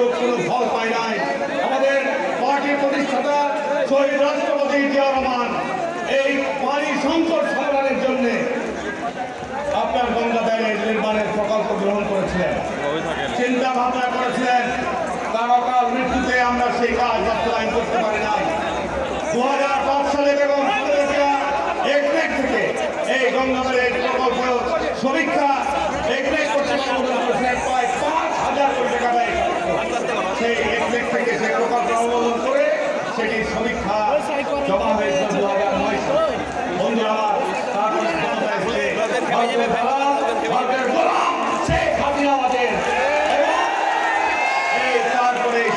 অনুরোধ কোনো ফল পাই নাই। আমাদের পার্টির প্রতিষ্ঠাতা শহীদ রাষ্ট্রপতি জিয়া রহমান এই পানি সংকট সমাধানের জন্য আপনার গঙ্গাধারে নির্মাণের প্রকল্প গ্রহণ করেছিলেন। চিন্তা ভাবনা করেছিলেন তার মৃত্যুতে আমরা সেই কাজ বাস্তবায়ন করতে পারি না দু হাজার পাঁচ সালে বেগম এক থেকে এই গঙ্গাধারের প্রকল্প সমীক্ষা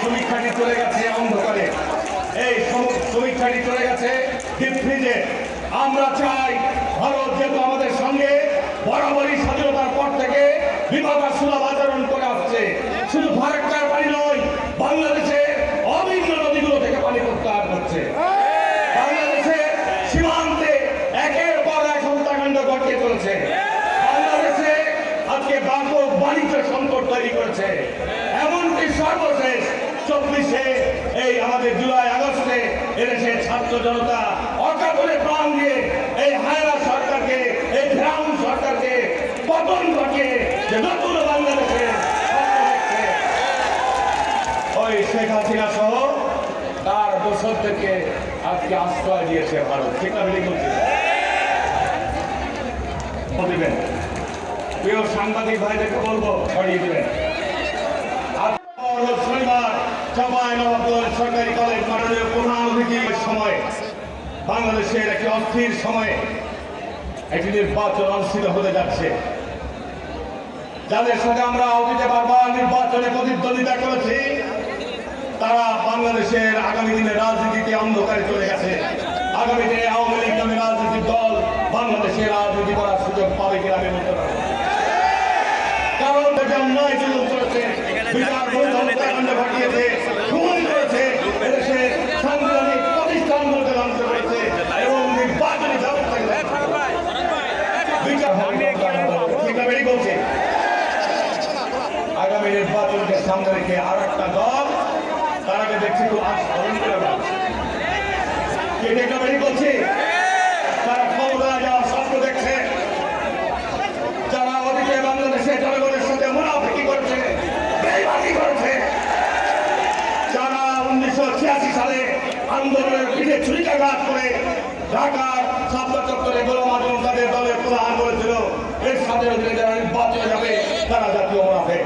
সমীক্ষাটি চলে গেছে অন্ধকারে। এই সম- সমীক্ষাটি চলে গেছে আমরা চাই ভারত যেহেতু আমাদের সঙ্গে, বরাবরই স্বাধীনতার পর থেকে বিভাগা সুলভ আচরণ করে শুধু ফারাক্কার পানি নয় বাংলাদেশে অভিন্ন নদীগুলো থেকে পানি প্রত্যাহার করছে বাংলাদেশে সীমান্তে একের পর এক হত্যাকাণ্ড ঘটিয়ে চলেছে বাংলাদেশে আজকে ব্যাপক বাণিজ্য সংকট তৈরি করেছে। এমনকি সর্বশেষ চব্বিশে এই আমাদের জুলাই আগস্টে এদেশে ছাত্র জনতা অকাতরে প্রাণ দিয়ে এই হায়রা সরকারকে, এই ফেরাউন সরকারকে, পতন ঘটিয়ে যে নতুন বাংলাদেশে ওই শেখ হাসিনা সহ তার দোষরদেরকে আজকে আশ্রয় দিয়েছে ভারত। ঠিক বলছি? দিবেন প্রিয় সাংবাদিক ভাইদেরকে বলব, ছড়িয়ে দিবেন। বাংলাদেশের অস্থির সময়ে একটি নির্বাচন যাদের সাথে আমরা অতীতে নির্বাচনে প্রতিদ্বন্দ্বিতা করেছি, তারা বাংলাদেশের আগামী দিনের রাজনীতিতে অন্ধকারে চলে গেছে। আগামী দিনে আওয়ামী লীগ নামে রাজনৈতিক দল বাংলাদেশে রাজনীতি করার সুযোগ পাবে কিনা আমি জুলুম করেছে। বিচার ঘটিয়েছে আগামী আর একটা দল তারাকে দেখছি বলছি তারা ক্ষমতায় যাওয়ার স্বপ্ন দেখছে যারা অতীতে বাংলাদেশে জনগণের সাথে মুনাফিকি করেছে বেইমানি করেছে যারা উনিশশো ছিয়াশি সালে আন্দোলনের পিঠে ছুরিকাঘাত করে ঢাকার সাবলা চত্বরে গোলাম তাদের দলের প্রধান করেছিল এর সাথে যারা নির্বাচনে যাবে, তারা জাতীয় মুনাফে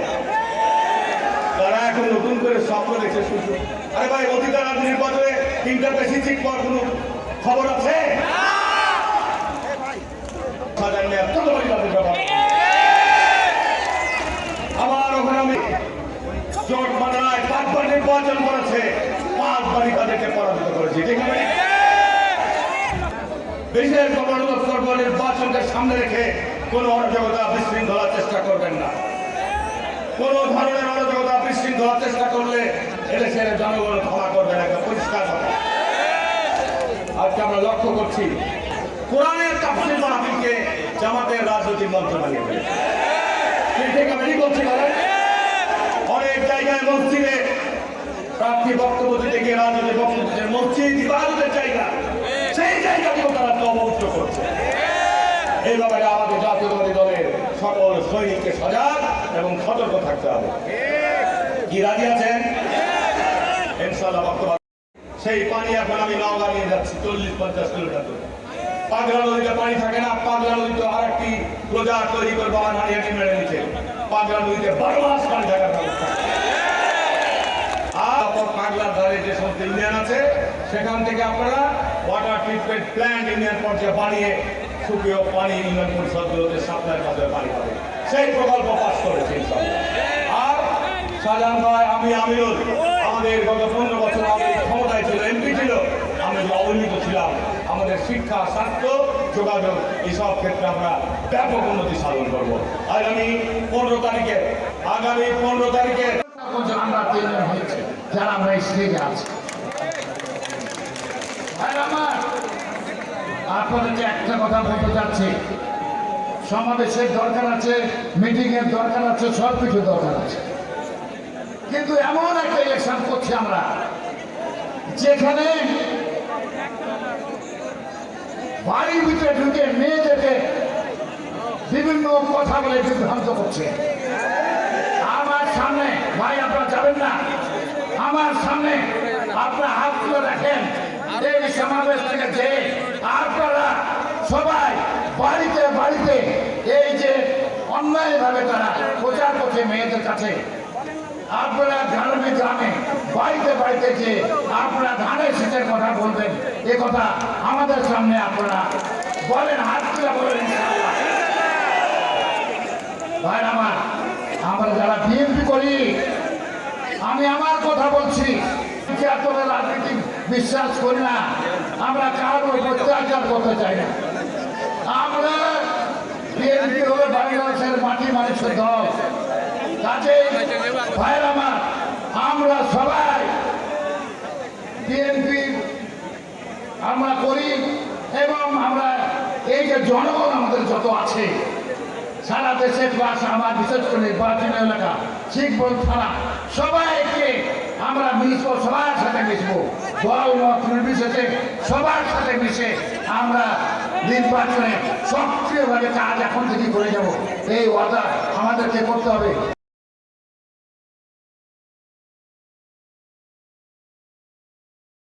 তারা এখন নতুন করে স্বপ্ন দেখছে শুধু। আরে ভাই রাজ্য নির্বাচনে তিনটা বেশি ঠিক পর কোনো খবর আছে? আমার ওখানে আমি জোট বাংলায় পাঁচবার নির্বাচন করেছে পাঁচবারই তাদেরকে পরাজিত করেছি ঠিক আছে দেশের গণতন্ত্র করব নির্বাচনকে সামনে রেখে কোনো অরাজকতা বিশৃঙ্খলার চেষ্টা করবেন না। কোন ধরনের অরাজকতা বিশৃঙ্খলার চেষ্টা করলে এদেশের জনগণ ক্ষমা করবেন একটা পরিষ্কার কথা। আজকে আমরা লক্ষ্য করছি, কোরআনের তাফসির মাহফিলকে জামাতের রাজনৈতিক মঞ্চ বানিয়ে ফেলেছে। থেকে আমি বলছি অনেক জায়গায় মসজিদে প্রার্থী বক্তব্য দিতে গিয়ে রাজনৈতিক বক্তব্য দিতে মসজিদ ইবাদতের জায়গা সেই জায়গাটিও তারা অবমুক্ত করছে ব্যাপারে আমাদের জাতীয়তাবাদী দলের সকল সৈনিককে সজাগ এবং সতর্ক থাকতে হবে। কি রাজি আছেন? বক্তব্য সেই পানি এখন আমি নওগাঁ নিয়ে যাচ্ছি চল্লিশ পঞ্চাশ কিলোমিটার দূরে। পাগলা নদীতে পানি থাকে না পাগলা নদীতে আর একটি প্রজা তৈরি করে বাবা হাঁড়ি মেরে নিচ্ছে পাগলা নদীতে বারো মাস পানি থাকার ব্যবস্থা। আর পাগলার ধারে যে সমস্ত ইউনিয়ন আছে সেখান থেকে আপনারা ওয়াটার ট্রিটমেন্ট প্ল্যান্ট ইউনিয়ন পর্যায়ে বানিয়ে সুপ্রিয় পানি ইউনিয়ন পরিষদগুলোতে সাপ্লাইয়ের মাধ্যমে পানি পাবে। সেই প্রকল্প পাস করেছে। আর শাহজাহান ভাই আমি আমিরুল। আমাদের গত পনেরো বছর আগে ক্ষমতায় ছিল এমপি ছিল। আমি যে অবহেলিত ছিলাম আমাদের শিক্ষা স্বাস্থ্য যোগাযোগ এইসব ক্ষেত্রে আমরা ব্যাপক উন্নতি সাধন করব। আগামী পনেরো তারিখে আগামী পনেরো তারিখে আমরা তিনজন হয়েছে যারা আমরা এই স্টেজে আছি। আমার, আপনাদেরকে একটা কথা বলতে চাচ্ছি সমাবেশের দরকার আছে মিটিং এর দরকার আছে সব কিছু দরকার আছে। কিন্তু এমন একটা ইলেকশন করছি আমরা, যেখানে বাড়ির ভিতরে ঢুকে মেয়েদেরকে বিভিন্ন কথা বলে বিভ্রান্ত করছে। আমার সামনে, ভাই, আপনারা যাবেন না? আমার সামনে আপনারা হাত তুলে রাখেন। এই সমাবেশ থেকে আপনারা সবাই বাড়িতে বাড়িতে এই যে অন্যায়ভাবে তারা প্রচার করছে মেয়েদের কাছে আপনারা গ্রামে গ্রামে, বাড়িতে বাড়িতে যে আপনারা ধানের শীতের কথা বলবেন, এ কথা আমাদের সামনে আপনারা বলেন, হাত তুলে বলেন। ভাই আমার, আমরা যারা বিএনপি করি, আমি আমার কথা বলছি। রাজনীতি বিশ্বাস করি না। আমরা উপর অত্যাচার করতে চাই না। আমরা বিএনপি হলো বাংলাদেশের মাটি মানুষের দল কাজে ভাইয়ের আমার, আমরা সবাই বিএনপি, আমরা করি এবং আমরা এই যে জনগণ আমাদের যত আছে, সারা দেশে প্লাস আমার বিশেষ করে নির্বাচনী এলাকা শিখবল থানা, সবাইকে আমরা মিশবো, সবার সাথে মিশবো। দল মত নির্বিশেষে সবার সাথে মিশে আমরা নির্বাচনে সক্রিয়ভাবে কাজ এখন থেকে করে যাব। এই ওয়াদা আমাদেরকে করতে হবে।